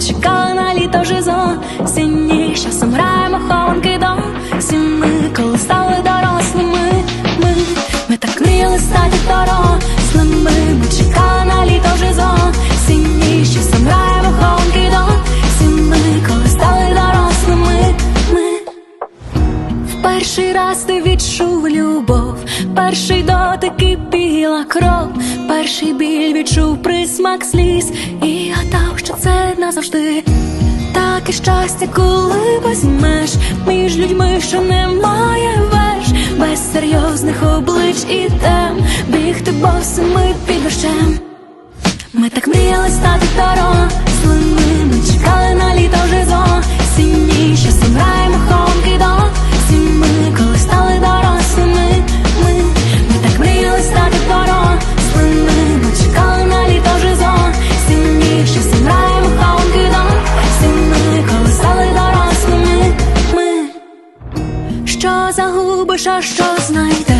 чекали на літо жизо, сіні часом граємо хованки до. Всі ми, коли стали дорослими, ми, ми так мріяли стати дорослими, ми чекали на літо жизо, сіні часом граємо хованки до. Всі ми, коли стали дорослими, ми. В перший раз ти відчув любов, перший дотик і біла кров, перший біль відчув присмак сліз. І гадав, що це назавжди. Таке щастя, коли візьмеш між людьми, що немає веж, без серйозних облич і тем, бігти босими під дощем. Ми так мріяли стати дорослими, загубиш, а що знайдеш,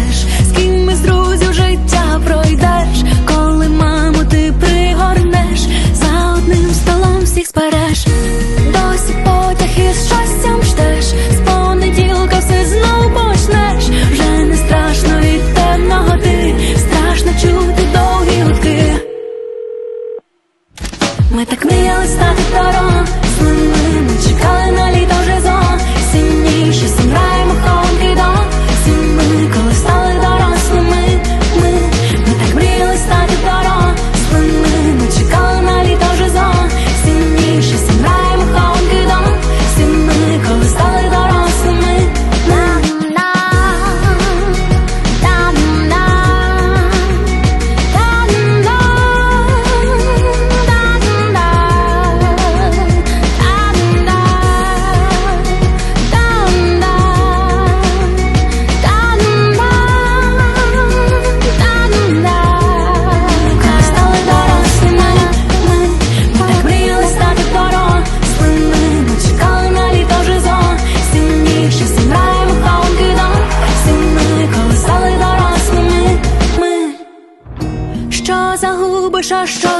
загубиш, а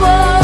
за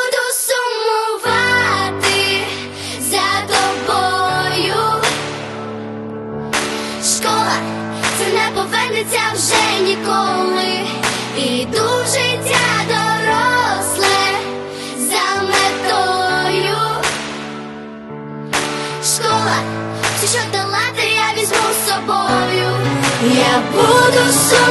буду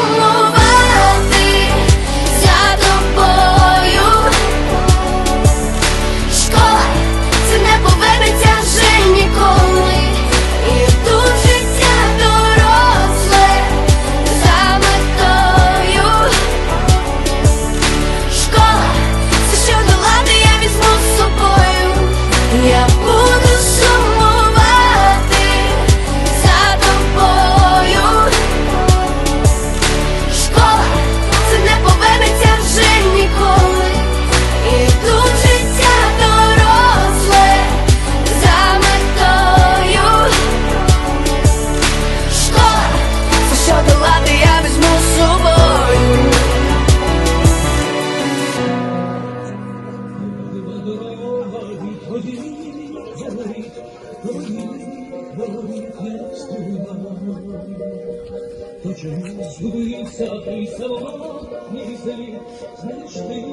То чому збудується ти село, ні селі, знаєш ти,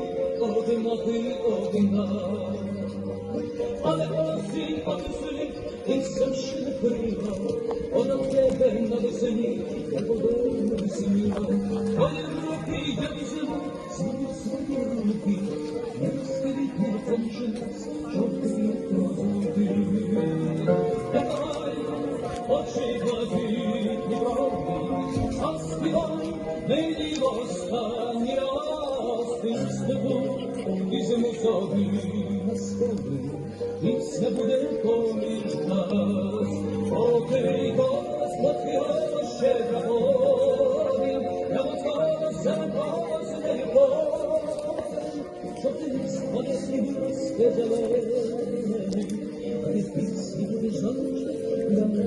одина ти одина. Але осінь повеселі, ти сам ще не приймав, вона в тебе на весені, я повернусь міма. Твої руки я візьму, свої свої руки, не розкрить не кончилась, щоб ти розуміти. Давай, очі глазі, правди, а співай, нині останній раз ти з тобою візьму собі на сходи, пісня буде поміж нас. Окей, Господь його ще заходив, я возвався вас любов, що ти спасибі розказали, а ти пісні будеш завжди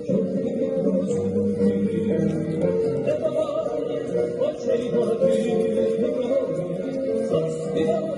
заспівай,